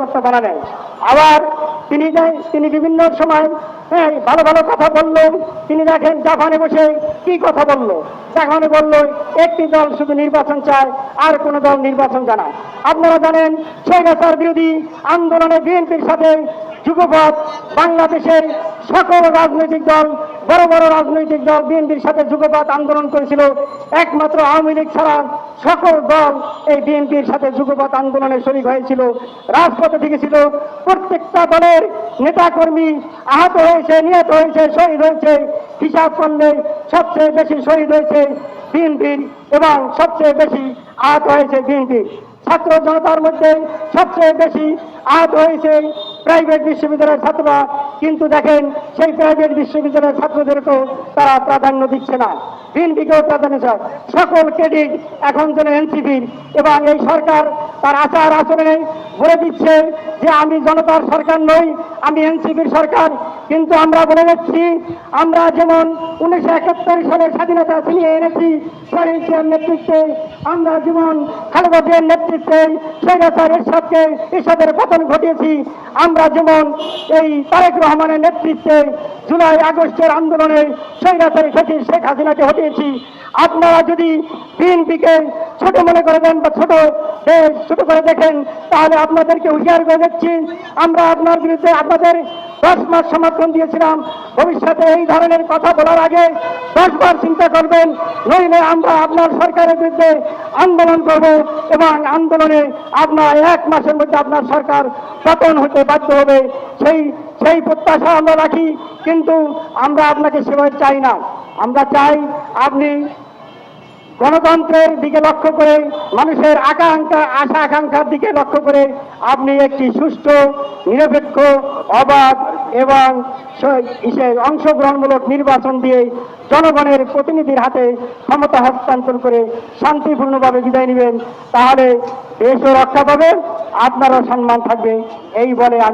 প্রস্তাবনা নেয় আবার তিনি যে- তিনি বিভিন্ন সময় হ্যাঁ ভালো ভালো কথা বললেন তিনি দেখেন জাপানে বসে কি কথা বলল। জাপানে বলল, একটি দল শুধু নির্বাচন চায়, আর কোন দল নির্বাচন জানায় আপনারা জানেন স্বৈরাচার বিরোধী আন্দোলনে বিএনপির সাথে যুগপথ বাংলাদেশের সকল রাজনৈতিক দল বড় বড় রাজনৈতিক দল বিএনপির সাথে যুগপথ আন্দোলন করেছিল। একমাত্র আওয়ামী লীগ ছাড়া সকল দল এই বিএনপির সাথে যুগপথ আন্দোলনে শরিক হয়েছিল, রাজপথে থেকেছিল প্রত্যেকটা দলের নেতাকর্মী আহত হয়েছে, নিহত হয়েছে, শহীদ হয়েছে। হিসাব করলে সবচেয়ে বেশি শহীদ হয়েছে বিএনপির এবং সবচেয়ে বেশি আহত হয়েছে বিএনপি। ছাত্র জনতার মধ্যে সবচেয়ে বেশি আহত হয়েছে প্রাইভেট বিশ্ববিদ্যালয়ের ছাত্ররা। কিন্তু দেখেন সেই প্রাইভেট বিশ্ববিদ্যালয়ের ছাত্রদেরকেও তারা প্রাধান্য দিচ্ছে না বিএনপিকেও প্রাধান্য না। সকল ক্রেডিট এখন যেন এনসিপির এবং এই সরকার তার আচার আচরণে বলে দিচ্ছে যে আমি জনতার সরকার নই, আমি এনসিপির সরকার কিন্তু আমরা বলে যাচ্ছি, আমরা যেমন উনিশশো একাত্তর সালে স্বাধীনতা ছিনিয়ে এনেছি, শহীদ নেতৃত্বে আমরা যেমন খালেদা জিয়ার নেতৃত্বে স্বৈরাচার এরশাদকে এরশাদের পতন ঘটিয়েছি, আমরা যেমন এই তারেক রহমানের নেতৃত্বে জুলাই আগস্টের আন্দোলনে স্বৈরাচার ফেসির শেখ হাসিনাকে হটিয়েছি, আপনারা যদি বিএনপিকে ছোট মনে করে দেন বা ছোট ছোট করে দেখেন, তাহলে আপনাদেরকে হুঁশিয়ার করে দিচ্ছি, আমরা আপনার বিরুদ্ধে আপনাদের দশ মাস সমর্থন দিয়েছিলাম। ভবিষ্যতে এই ধরনের কথা বলার আগে দশবার চিন্তা করবেন, নইলে আমরা আপনার সরকারের বিরুদ্ধে আন্দোলন করব এবং আন্দোলনে আপনার এক মাসের মধ্যে আপনার সরকার পতন হতে বাধ্য হবে। সেই সেই প্রত্যাশা আমরা রাখি, কিন্তু আমরা আপনাকে সেভাবে চাই না। আমরা চাই আপনি গণতন্ত্রের দিকে লক্ষ্য করে, মানুষের আকাঙ্ক্ষা, আশা আকাঙ্ক্ষার দিকে লক্ষ্য করে আপনি একটি সুষ্ঠু, নিরপেক্ষ, অবাধ এবং অংশগ্রহণমূলক নির্বাচন দিয়ে জনগণের প্রতিনিধির হাতে ক্ষমতা হস্তান্তর করে শান্তিপূর্ণভাবে বিদায় নেবেন, তাহলে দেশও রক্ষা পাবে, আপনারও সম্মান থাকবে, এই বলে আমি